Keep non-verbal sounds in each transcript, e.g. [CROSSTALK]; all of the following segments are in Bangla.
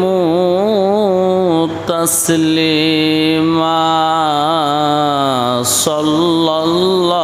وسلموا تسليما صلى الله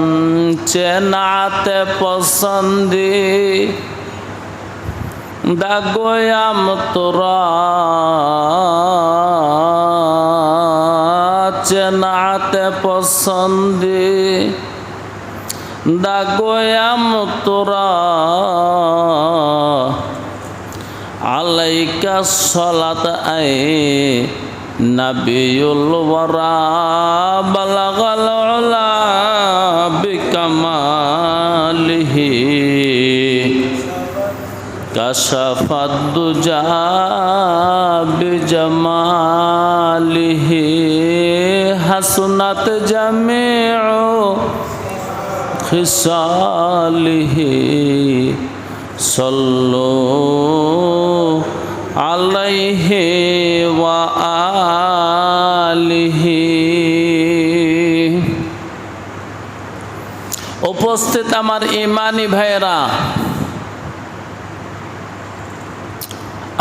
চেনাতে পছন্দি। দাগোয়াম তোরা। চেনাতে পছন্দি। দাগোয়াম তোরা। আলাইকা সলাত আই নবীল বলগল বিকমালি কসফদ্দু যা বিজমালি হসনত জমে খিসালি সল্লো عليه وآله উপস্থিত আমার ইমানি ভাইরা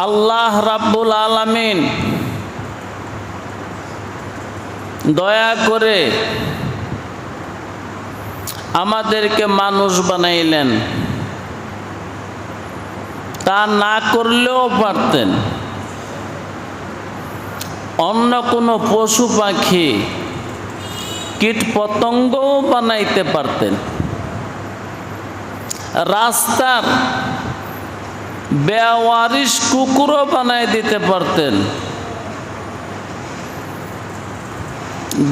আল্লাহ রাব্বুল আলামিন দয়া করে আমাদেরকে মানুষ বানাইলেন তা না করলেও পারতেন। অন্য কোনো পশু পাখি কীট পতঙ্গও বানাইতে পারতেন। রাস্তার বেওয়ারিশ কুকুরও বানাই দিতে পারতেন।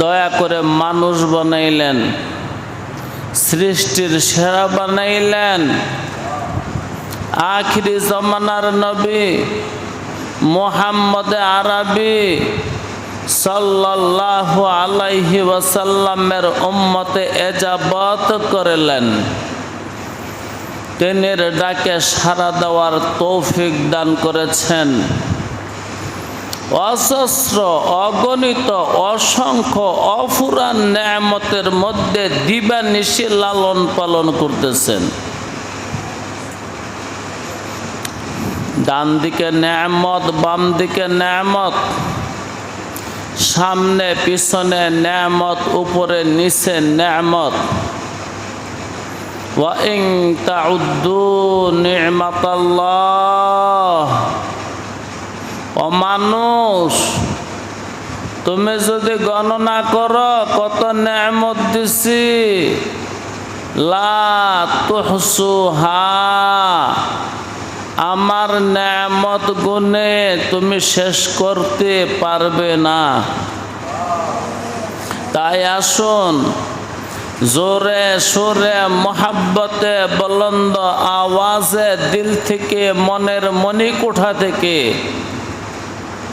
দয়া করে মানুষ বানাইলেন, সৃষ্টির সেরা বানাইলেন। আখিরি জমানার নবী মোহাম্মদ আরবি সাল্লাল্লাহু আলাইহি ওয়াসাল্লামের উম্মতে এজাবত করলেন। ট্রেনের ডাকে সাড়া দেওয়ার তৌফিক দান করেছেন। অসস্র, অগণিত, অসংখ্য অফুরান ন্যামতের মধ্যে দিবা নিশি লালন পালন করতেছেন। ডান দিকে ন্যামত বাম দিকে ন্যামত সামনে পিছনে ন্যামত উপরে নিচে ন্যামত وإن تعدوا نعمة الله ও মানুষ তুমি যদি গণনা করো কত নেমত দিছি লা তুহসুহা আমার নেমত গুণে তুমি শেষ করতে পারবে না। তাই আসুন, জোরে সোরে মহাব্বতে বলন্দ আওয়াজে দিল থেকে, মনের মণিকোঠা থেকে,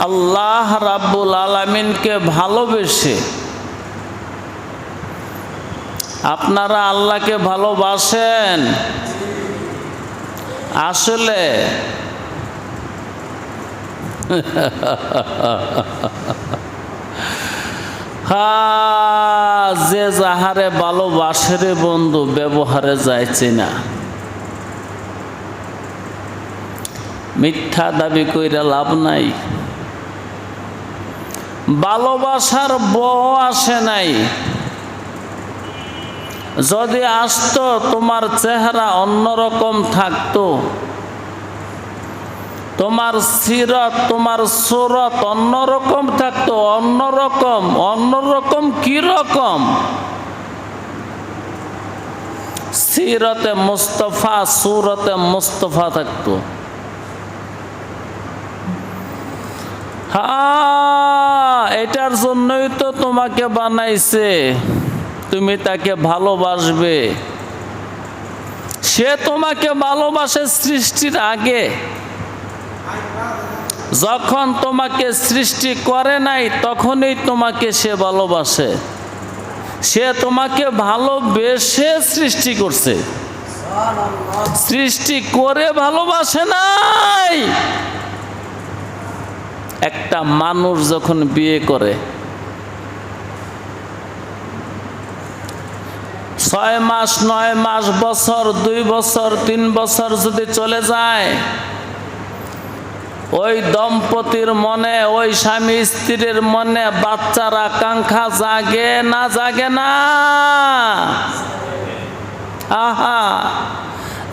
আল্লাহ রাব্বুল আলমিনকে ভালোবেসে, আপনারা আল্লাহকে ভালোবাসেন আসলে যে যাহারে ভালোবাসে রে বন্ধু ব্যবহারে যাইছে না। মিথ্যা দাবি কইরা লাভ নাই। ভালোবাসার বহ আসে নাই। যদি আসতো, তোমার চেহারা অন্যরকম থাকতো। তোমার সিরত, তোমার সুরত অন্যরকম থাকতো, অন্যরকম অন্যরকম কি রকম সিরতে মুস্তফা, সুরতে মুস্তফা থাকতো। হ্যাঁ এটার জন্যই তো তোমাকে বানাইছে। তুমি তাকে ভালোবাসবে। সে তোমাকে ভালোবাসে সৃষ্টির আগে। যখন তোমাকে সৃষ্টি করে নাই, তখনই তোমাকে সে ভালোবাসে। সে তোমাকে ভালোবেসে সৃষ্টি করছে। সৃষ্টি করে ভালোবাসে নাই। একটা মানুষ যখন বিয়ে করে ছয় মাস, নয় মাস, বছর, দুই বছর, তিন বছর যদি চলে যায়, ওই দম্পতির মনে, ওই স্বামী স্ত্রীর মনে বাচ্চার আকাঙ্ক্ষা জাগে না জাগে না? আহা!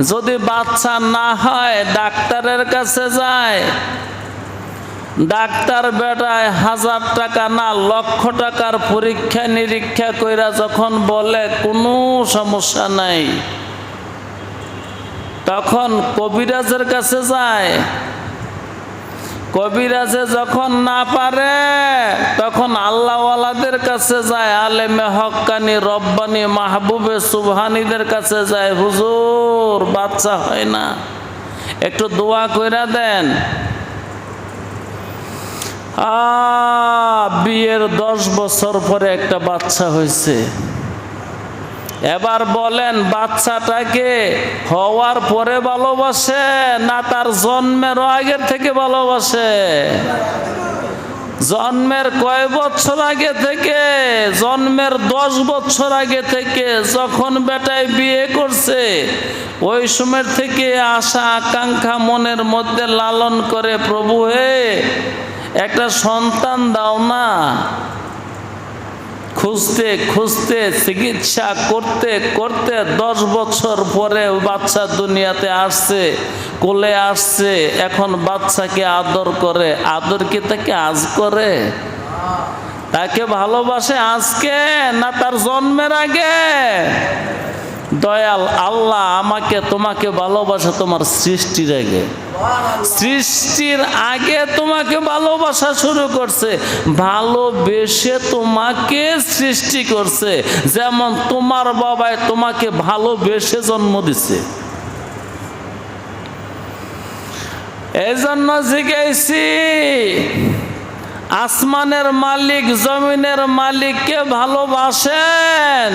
যদি বাচ্চা না হয়, ডাক্তারের কাছে যায় ডাক্তার বেটায় হাজার টাকা না লক্ষ টাকার পরীক্ষা নিরীক্ষা কইরা যখন বলে, কোনো সমস্যা নাই। তখন কবিরাজের কাছে যায়। কবিরাজে যখন না পারে, তখন আল্লাহওয়ালাদের কাছে যায়, আলেমে হক্কানি, রব্বানি, মাহবুবে সুবহানিদের কাছে যায়। হুজুর, বাচ্চা হয় না। একটু দোয়া কইরা দেন। বিয়ের দশ বছর পরে একটা বাচ্চা হয়েছে। এবার বলেন, বাচ্চাটাকে হওয়ার পরে ভালোবাসে না তার জন্মের আগের থেকে ভালোবাসে? জন্মের কয় বছর আগে থেকে? জন্মের দশ বছর আগে থেকে যখন বেটায় বিয়ে করছে, ওই সময়ের থেকে আশা, আকাঙ্ক্ষা মনের মধ্যে লালন করে, প্রভু হে একটা সন্তান দাও না। খুঁজতে খুঁজতে, চিকিৎসা করতে করতে দশ বছর পরে বাচ্চা দুনিয়াতে আসছে, কোলে আসছে, এখন বাচ্চাকে আদর করে। আদর কি তাকে আজ করে? তাকে ভালোবাসে আজকে না তার জন্মের আগে? দয়াল আল্লাহ আমাকে, তোমাকে ভালোবাসে তোমার সৃষ্টির আগে সৃষ্টির আগে তোমাকে ভালোবাসা শুরু করছে, ভালোবেসে তোমাকে সৃষ্টি করছে। যেমন তোমার বাবায় তোমাকে ভালোবেসে জন্ম দিছে। এই জন্য জিজ্ঞাসি, আসমানের মালিক, জমিনের মালিককে ভালোবাসেন?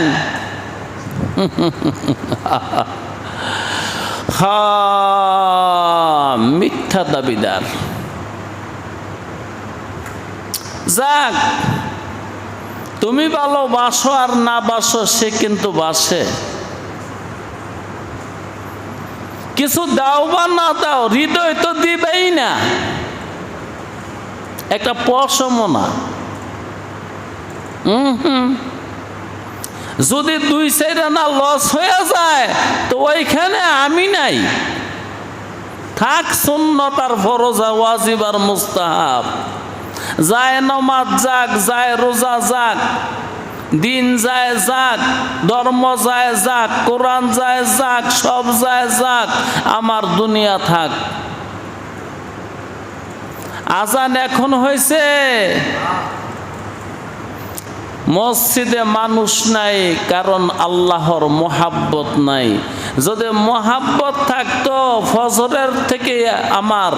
মিথ্যা দাবিদার। যাক, তুমি ভালোবাসো আর না বাসো, সে কিন্তু বাসে। কিছু দাও বা না দাও, হৃদয় তো দিবেই না। একটা পশমও না। হুম হুম। যদি দুই সাইড না লস হয়ে যায়, তো ওইখানে আমি নাই। থাক, সুন্নতার ফরজা, ওয়াজিব আর মুস্তাহাব। যায় নমাজ যাক, যায় রোজা যাক, দিন যায় যাক, ধর্ম যায় যাক, কোরআন যায় যাক, সব যায় যাক, আমার দুনিয়া থাক। আজান এখন হয়েছে মসজিদে মানুষ নাই, কারণ আল্লাহর মোহাব্বত নাই। যদি মোহাব্বত থাকতো, ফজরের থেকে আমার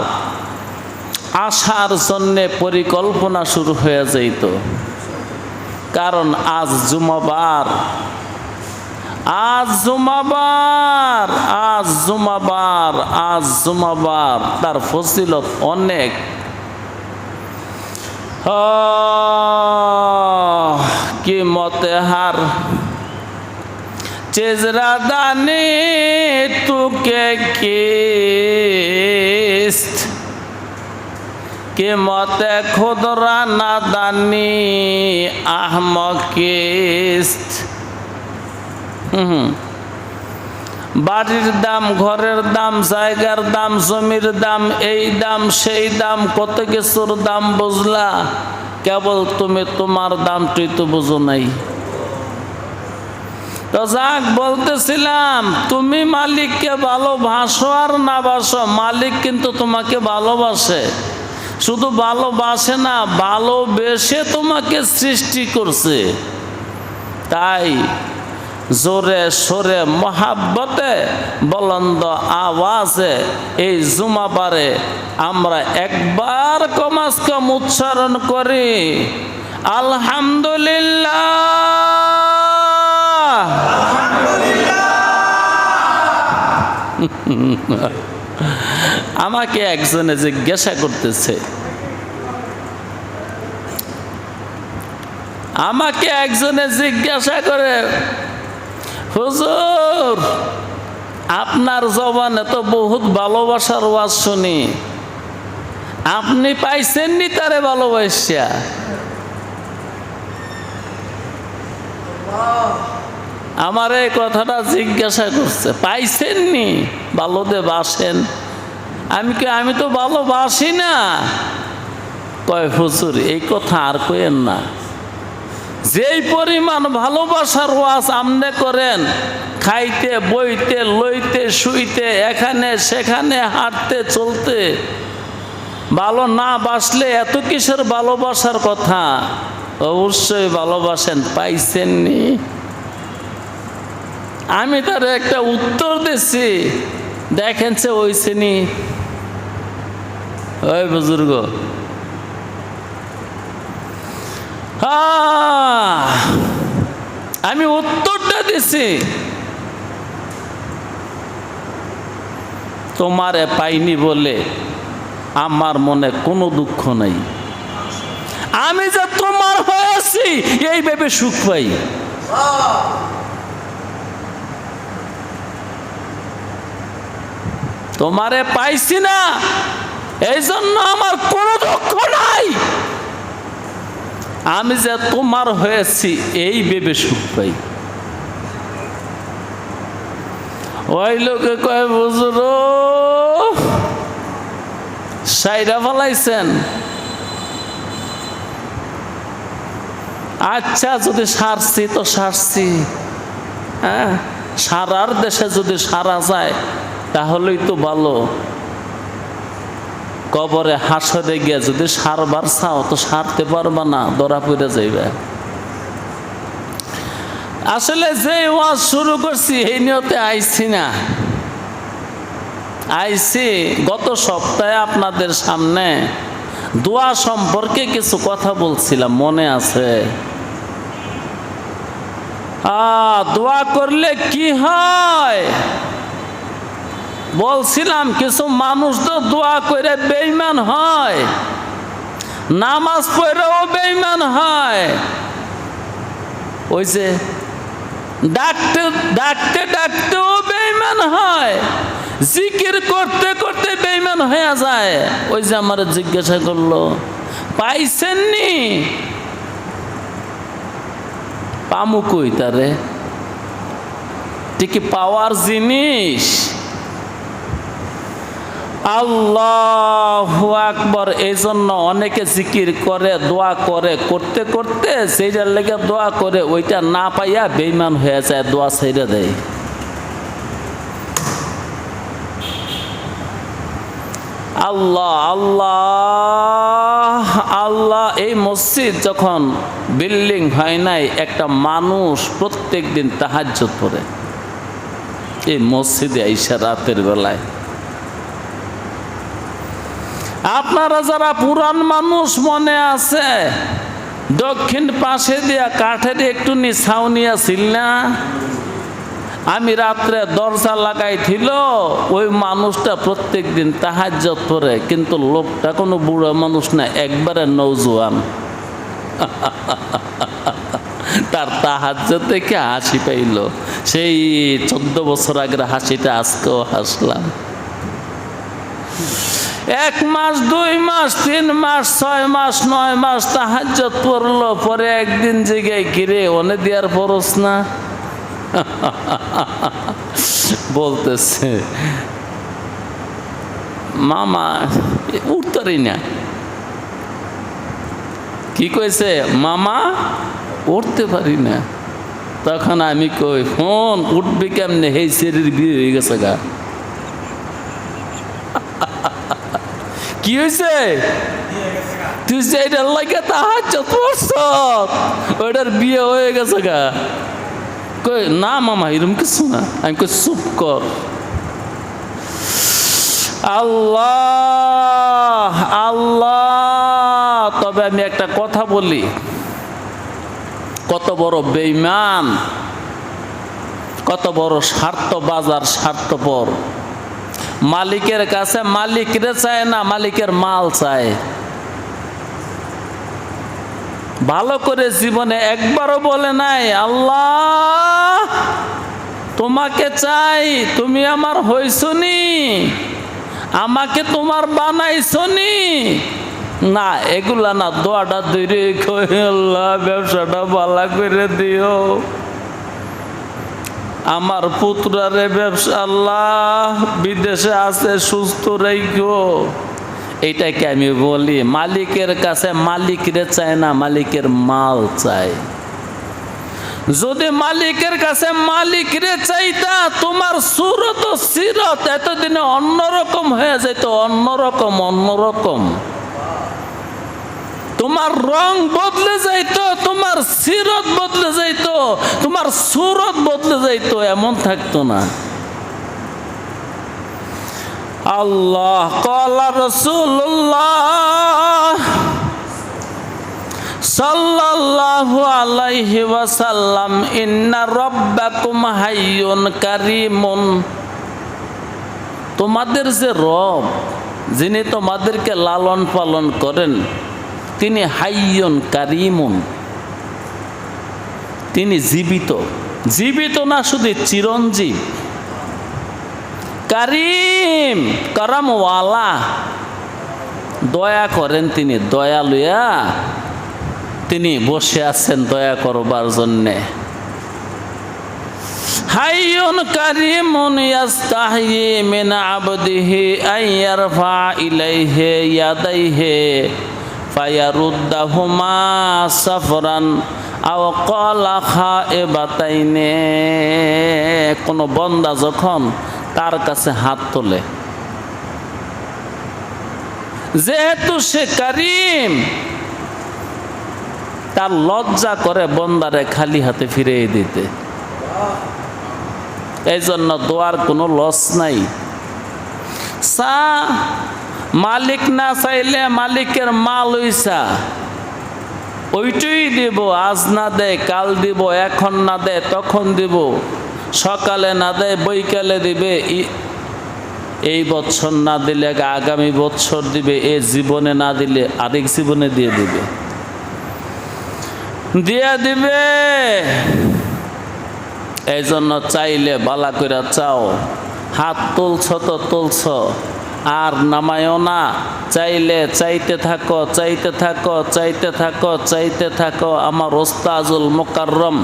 আসার জন্যে পরিকল্পনা শুরু হয়ে যেত কারণ আজ জুমাবার আজ জুমাবার আজ জুমাবার আজ জুমাবার, তার ফজিলত অনেক। কি মতে হার। চেজরা দানি তুকে কিস্ত। কে মতে খুদরা না দানি আহমকিস্ত হুম। বাড়ির দাম, ঘরের দাম, জায়গার দাম, জমির দাম, এই দাম, সেই দাম, কত কিছুর দাম বুঝলা? কেবল তুমি তোমার দামটি তো বুঝো নাই। তো যাক, বলতেছিলাম, তুমি মালিককে ভালোবাসো আর না বাসো, মালিক কিন্তু তোমাকে ভালোবাসে। শুধু ভালোবাসে না, ভালোবেসে তোমাকে সৃষ্টি করছে। তাই জোরে সোরে মহাব্বতে বলন্দ আওয়াজে এই জুমাবারে আমরা একবার কমাস কম উচ্চারণ করি। আলহামদুলিল্লাহ। [LAUGHS] আমাকে একজনে জিজ্ঞাসা করতেছে, আমাকে একজনে জিজ্ঞাসা করে হুজুর, আপনার জবানে তো বহুত ভালোবাসার ওয়াজ শুনি। আপনি পাইছেননি তারে ভালোবাসা আমার এই কথাটা জিজ্ঞাসা করছে, পাইছেননি? ভালো দে, বাসেন। আমি কি, আমি তো ভালোবাসি না। কয়, হুজুর, এই কথা আর কইেন না। যেই পরিমাণ ভালোবাসার ওয়াজ আমনে করেন, খাইতে, বইতে, লইতে, শুইতে, এখানে, সেখানে, হাঁটতে, চলতে, ভালো না বাসলে এত কিসের ভালোবাসার কথা? অবশ্যই ভালোবাসেন, পাইছেননি? আমি তার একটা উত্তর দিচ্ছি। দেখেন সে ওইছেনি ওই বুজুর্গ আহ, আমি উত্তরটা দিছি। তোমারে পাইনি বলে আমার মনে কোনো দুঃখ নাই। আমি যে তোমার হয়েছি এই ভেবে সুখ পাই। তোমারে পাইছি না এই জন্য আমার কোনো দুঃখ নাই। আমি যে তোমার হয়েছি এই ভেবে সুখ পাই। ওই লোকে কয় বুঝুর সাইরা ফলাইছেন। আচ্ছা যদি সারছি তো সারছি। হ্যাঁ সারার দেশে যদি সারা যায়, তাহলেই তো ভালো। কবরে হাসরে গিয়ে যদি সারবার চাও, তো সারতে পারবা না দরা পড়ে যাইবে। আসলে যে ওয়াজ শুরু করছি, এই নিয়তে আইছি না। আইছি, গত সপ্তাহে আপনাদের সামনে দোয়া সম্পর্কে কিছু কথা বলছিলাম, মনে আছে। দোয়া করলে কি হয়? বলছিলাম, কিছু মানুষ তো দোয়া করে বেইমান হয়, নামাজ পড়েও বেইমান হয়। ওই যে ডাকতে ডাকতে, ডাকতেও বেইমান হয়, জিকির করতে করতে বেইমান হয়ে যায়। ওই যে আমার জিজ্ঞাসা করল, পাইছেননি? পামু কই তারে? ঠিকই পাওয়ার জিনিস? আল্লাহ আকবর এই জন্য অনেকে জিকির করে, দোয়া করে, করতে করতে সেইটার লেগে দোয়া করে, ওইটা না পাইয়া বেইমান হয়ে যায়, দোয়া ছেড়ে দেয়। আল্লাহ আল্লাহ আল্লাহ, এই মসজিদ যখন বিল্ডিং হয় নাই, একটা মানুষ প্রত্যেক দিন তাহাজ্জত পড়ে। এই মসজিদে আইসা রাতের বেলায়। আপনারা যারা পুরান মানুষ মনে আছে, দক্ষিণ পাশে দিয়া কাঠের একটু ছাউনিয়া ছিল না? আমি রাত্রে দরজা লাগাইছিল, ওই মানুষটা প্রত্যেক দিন তাহাজ্জত পরে কিন্তু লোকটা কোনো বুড়ো মানুষ না, একবারে নৌজোয়ান [LAUGHS] তার তাহাজ্য থেকে হাসি পাইল। সেই চোদ্দ বছর আগের হাসিটা আজকেও হাসলাম। এক মাস, দুই মাস, তিন মাস, ছয় মাস, নয় মাস তাহাজ্জত পড়ল, পরে একদিন জিগাই কিরে অনে দেওয়ার পরস না। [LAUGHS] বলতেছে, মামা উঠতারি না। কি কইছে? মামা, উঠতে পারি না। তখন আমি কই, ফোন, উঠবি কেমনে? হেই সেরির বিয়ে হয়ে গেছে গা। কি হয়েছে তুই যে এটার লাগে তাহার চতুর্থ ওইটার বিয়ে হয়ে গেছে গা। কই, না মামা এরকম কিছু না। আমি কই, চুপ কর। আল্লাহ আল্লাহ, তবে আমি একটা কথা বলি। কত বড় বেইমান কত বড় স্বার্থ বাজার স্বার্থপর। মালিকের কাছে মালিকরে চায় না, মালিকের মাল চায়। ভালো করে জীবনে একবারও বলে নাই, আল্লাহ, তোমাকে চাই, তুমি আমার হইছনি আমাকে তোমার বানাইছনি না, এগুলা না দোয়াটা দূরে আল্লাহ ব্যবসাটা ভালো করে দিও। আমার পুত্রারে ব্যবসা, আল্লাহ বিদেশে আছে, সুস্থ রেখো। এইটাকে আমি বলি, মালিকের কাছে মালিকরে চায় না, মালিকের মাল চায়। যদি মালিকের কাছে মালিকরে চাইতা, তোমার সুরত সিরত এতদিনে অন্যরকম হয়ে যেত, অন্যরকম অন্যরকম। তোমার রং বদলে যাইতো, তোমার সিরত বদলে যাইতো, তোমার সুরত বদলে যাইতো, এমন থাকতো না। আল্লাহ কলা রসুল্লাহ সাল্লাল্লাহু আলাইহি ওয়াসাল্লাম, ইন্না রব্বাকুম হাইয়ুন কারিমুন। তোমাদের যে রব, যিনি তোমাদেরকে লালন পালন করেন তিনি হাইয়ন কারিমুন। তিনি জীবিত। জীবিত না শুধু চিরঞ্জীব। কারিম, কারামওয়ালা। দয়া করেন তিনি, দয়া লইয়া তিনি বসে আছেন দয়া করবার জন্যে। হাইয়ুন কারিমুন ইয়াস্তাহি মিন আবদিহি আইয়ারফা ইলাইহি ইয়াদাইহি। ফায়ারুদ্দাহুমা সাফরান আও কলা খা এ বাতাইনে কোনো বন্দা যখন তার কাছে হাত তোলে, যেহেতু সে কারিম, তার লজ্জা করে বন্দারে খালি হাতে ফিরিয়ে দিতে। এই জন্য দোয়ার কোনো লস নাই। সা মালিক না চাইলে মালিকের মাল হইসা। ওইটাই দিব, আজ না দেয় কাল দিব, এখন না দেয় তখন দিব। সকালে না দেয় বৈকালে দিবে। এই বছর না দিলে, আগামী বছর দিবে, এ জীবনে না দিলে, আরেক জীবনে দিয়ে দিবে। দিয়ে দিবে। এই জন্য চাইলে বালা করে চাও, হাত তুলছ তো তুলছ। আর নামায়ও না। চাইলে চাইতে থাকো চাইতে থাকো চাইতে থাকো চাইতে থাকো আমার ওস্তাজুল মোকাররম।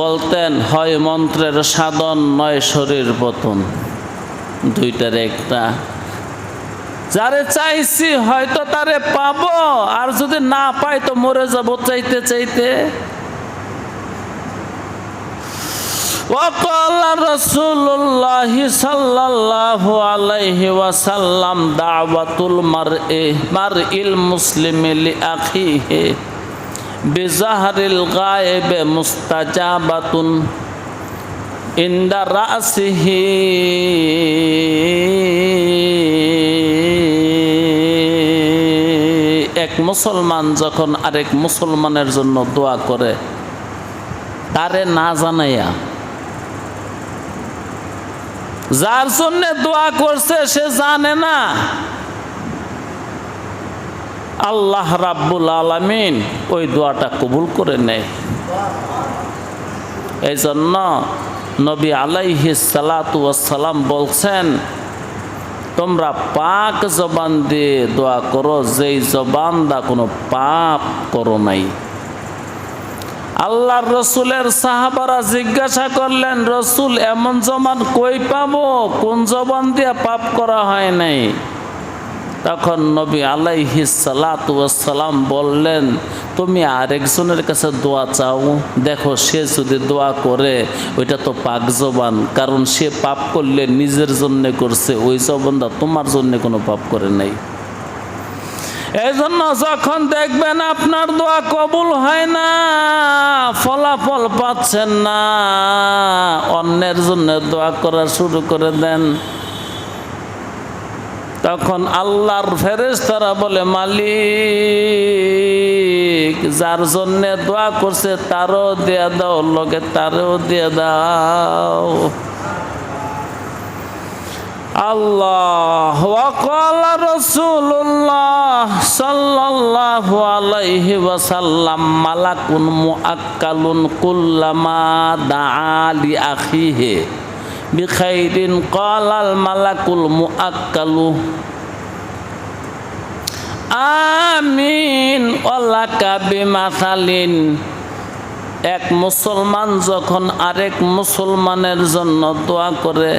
বলতেন, হয় মন্ত্রের সাধন, নয় শরীর পতন দুইটার একটা। যারে চাইছি হয়তো তারে পাবো, আর যদি না পাই তো মরে যাব চাইতে চাইতে। وقال رسول الله صلى الله عليه وسلم دعوة المرء مرء المسلم لأخيه بظهر الغائب مستجابة عند رأسه এক মুসলমান যখন আরেক মুসলমানের জন্য দোয়া করে তারে না জানাইয়া যার জন্য দোয়া করছে, সে জানে না। আল্লাহ রাব্বুল আলামিন ওই দোয়াটা কবুল করে নেয়। এই জন্য নবী আলাইহি সালাম বলছেন, তোমরা পাক জবান দিয়ে দোয়া করো, যেই জবান দা কোনো পাপ করো নাই। আল্লাহর রসুলের সাহাবারা জিজ্ঞাসা করলেন, রসুল, এমন জমান কই পাবো? কোন জবান দিয়ে পাপ করা হয় নাই? তখন নবী আলাইহি সালাম বললেন, তুমি আরেকজনের কাছে দোয়া চাও? দেখো, সে যদি দোয়া করে, ওইটা তো পাক জবান। কারণ সে পাপ করলে নিজের জন্যে করছে, ওই জবানটা তোমার জন্যে কোনো পাপ করে নাই। এই জন্য যখন দেখবেন আপনার দোয়া কবুল হয় না, ফলাফল পাচ্ছেন না, অন্যের জন্য দোয়া করা শুরু করে দেন। তখন আল্লাহর ফেরেস তারা বলে, মালিক, যার জন্যে দোয়া করছে তারও দিয়ে দাও লগে তারও দিয়ে দাও। আল্লাহ ওয়াকাল রাসূলুল্লাহ সাল্লাল্লাহু আলাইহি ওয়াসাল্লাম মালাকুন মুআক্কালুন কুল্লামা দাআ লি আখিহি বিখাইরিন ক্বালাল মালাকুল মুআক্কালু। আমিন ওয়ালাকা বিমাসালিন। এক মুসলমান যখন আরেক মুসলমানের জন্য দোয়া করে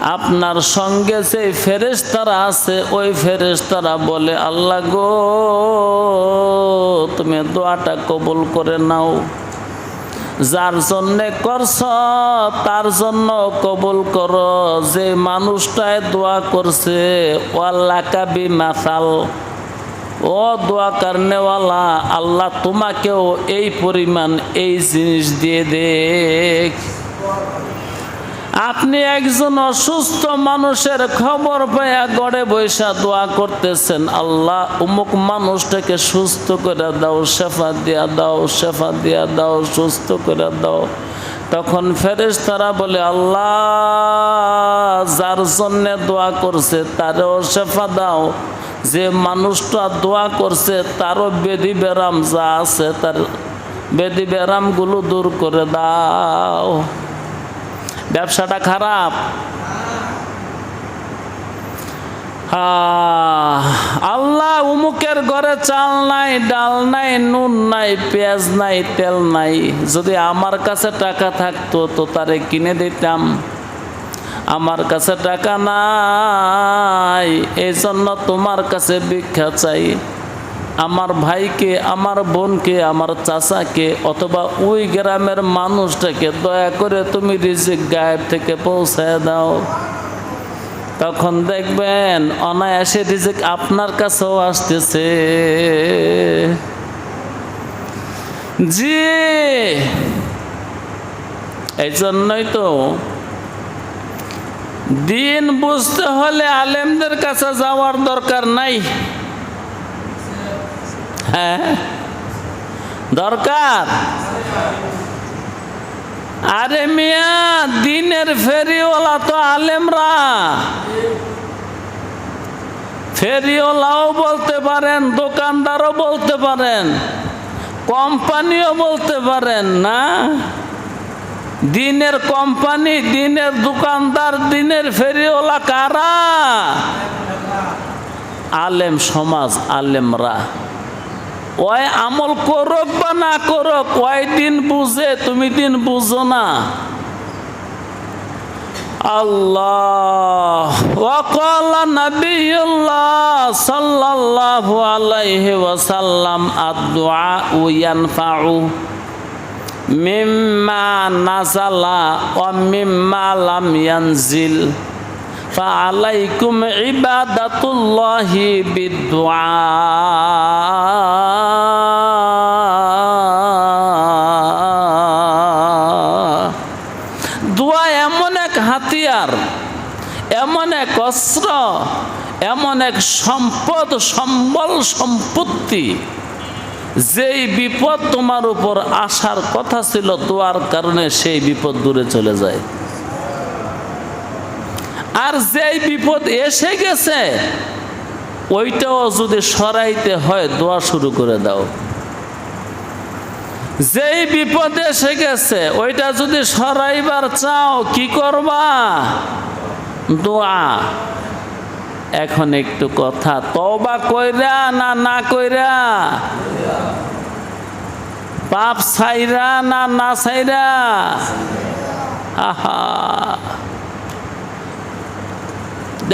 আপনার সঙ্গে যে ফেরেশতারা আছে, ওই ফেরেশতারা বলে, আল্লাহ গো, তুমি দোয়াটা কবুল করে নাও। যার জন্যে করছ, তার জন্য কবুল করো। যে মানুষটায় দোয়া করছে ওয়াল্লাকা কাবি মাসাল ও দোয়া কারণেওয়ালা আল্লাহ তোমাকেও এই পরিমাণ এই জিনিস দিয়ে দেখ। আপনি একজন অসুস্থ মানুষের খবর পাইয়া গড়ে বৈশা দোয়া করতেছেন। আল্লাহ অমুক মানুষটাকে সুস্থ করে দাও, শেফা দিয়া দাও, শেফা দিয়া দাও, সুস্থ করে দাও। তখন ফেরেস তারা বলে, আল্লাহ, যার জন্যে দোয়া করছে তারও শেফা দাও। যে মানুষটা দোয়া করছে তারও বেদি ব্যারাম যা আছে তার বেদি ব্যারামগুলো দূর করে দাও। ব্যবসাটা খারাপ। আল্লাহ উমুকের ঘরে চাল নাই, ডাল নাই, নুন নাই, পেঁয়াজ নাই, তেল নাই। যদি আমার কাছে টাকা থাকতো, তো তারে কিনে দিতাম। আমার কাছে টাকা নাই এই জন্য তোমার কাছে ভিক্ষা চাই। আমার ভাইকে, আমার বোনকে, আমার চাচাকে অথবা ওই গ্রামের মানুষটাকে দয়া করে তুমি রিজিক গায়েব থেকে পৌঁছায় দাও। তখন দেখবেন অনায়াসে রিজিক আপনার কাছেও আসতেছে। জি। এই জন্যই তো দিন বুঝতে হলে আলেমদের কাছে যাওয়ার দরকার নাই। হ্যাঁ দরকার? আরে মিয়া, দিনের ফেরিওয়ালা তো আলেমরা। ফেরিওয়ালাও বলতে পারেন, দোকানদারও বলতে পারেন, কোম্পানিও বলতে পারেন না? দিনের কোম্পানি, দিনের দোকানদার, দিনের ফেরিওয়ালা কারা? আলেম সমাজ আলেমরা। ওই আমল করক বা না করক ওই দিন বুঝে তুমি দিন বুঝো না আল্লাহ وقال نبي الله صلى الله عليه وسلم الدعاء ينفع مما نزل ومما لم ينزل فعليكم عبادة الله بالدعاء দোয়া এমন এক হাতিয়ার এমন এক অস্ত্র এমন এক সম্পদ সম্বল সম্পত্তি যেই বিপদ তোমার উপর আসার কথা ছিল দোয়ার কারণে সেই বিপদ দূরে চলে যায় আর যেই বিপদ এসে গেছে, ওইটাও যদি সরাইতে হয়, দোয়া শুরু করে দাও। যেই বিপদ এসে গেছে, ওইটা যদি সরাইবার চাও, কি করবা? দোয়া। এখন একটু কথা তবা কইরা না না কইরা? পাপ ছাইরা না না ছাইরা? আহা।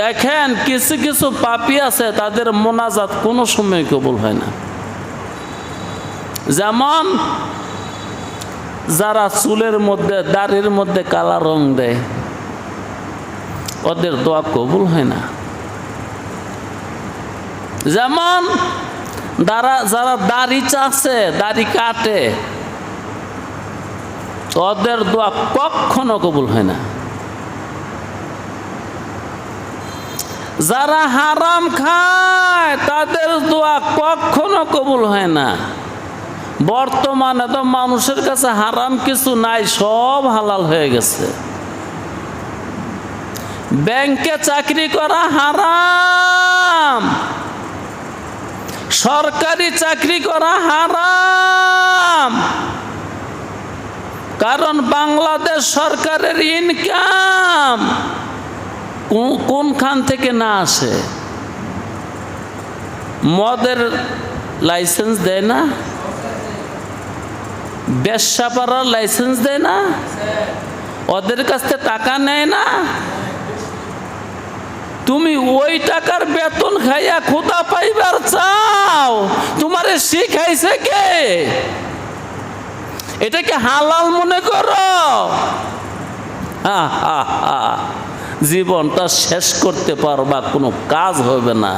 দেখেন, কিছু কিছু পাপি আছে, তাদের মোনাজাত কোনো সময় কবুল হয় না। যেমন, যারা চুলের মধ্যে, দাড়ির মধ্যে কালা রং দেয়, ওদের দোয়া কবুল হয় না। যেমন যারা যারা দাড়ি চাচ্ছে দাড়ি কাটে, ওদের দোয়া কখনো কবুল হয় না। যারা হারাম খায়, তাদের দোয়া কখনো কবুল হয় না। বর্তমানে তো মানুষের কাছে হারাম কিছু নাই, সব হালাল হয়ে গেছে। ব্যাংকে চাকরি করা হারাম। সরকারি চাকরি করা হারাম। কারণ বাংলাদেশ সরকারের ইনকাম কোনখান থেকে না আসে? মদের লাইসেন্স দেয় না? ব্যবসা করার লাইসেন্স দেয় না? ওদের কাছ থেকে টাকা নেয় না? তুমি ওই টাকার বেতন খাইয়া খোদা পাইবার চাও? তোমারে শিখাইছে কে? এটাকে হালাল মনে করো? হা হা হা। জীবনটা শেষ করতে পারবা, কোনো কাজ হবে না।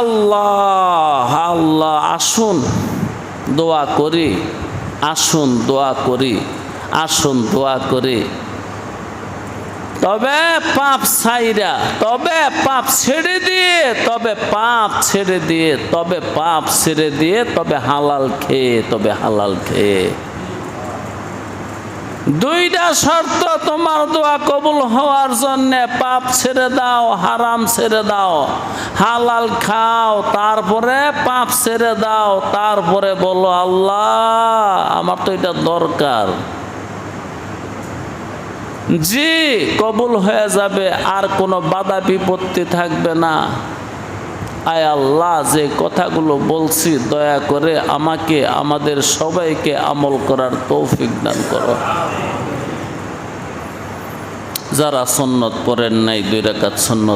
আল্লাহ আল্লাহ, আসুন, দোয়া করি, আসুন, দোয়া করি, আসুন, দোয়া করি। তবে পাপ ছাইরা, তবে পাপ ছেড়ে দিয়ে, তবে পাপ ছেড়ে দিয়ে, তবে পাপ ছেড়ে দিয়ে, তবে হালাল খেয়ে, তবে হালাল খেয়ে। দুইটা শর্ত, তোমার দোয়া কবুল হওয়ার জন্য পাপ ছেড়ে দাও, হারাম ছেড়ে দাও। হালাল খাও, তারপরে পাপ ছেড়ে দাও, তারপরে বলো, আল্লাহ, আমার তো এটা দরকার। জি, কবুল হয়ে যাবে, আর কোনো বাধা বিপত্তি থাকবে না। আয় আল্লাহ, যে কথাগুলো বলছি, দয়া করে আমাকে, আমাদের সবাইকে আমল করার তৌফিক দান করো। যারা সন্ন্যত পড়েন নাই, দুই রাকাত সন্ন্যত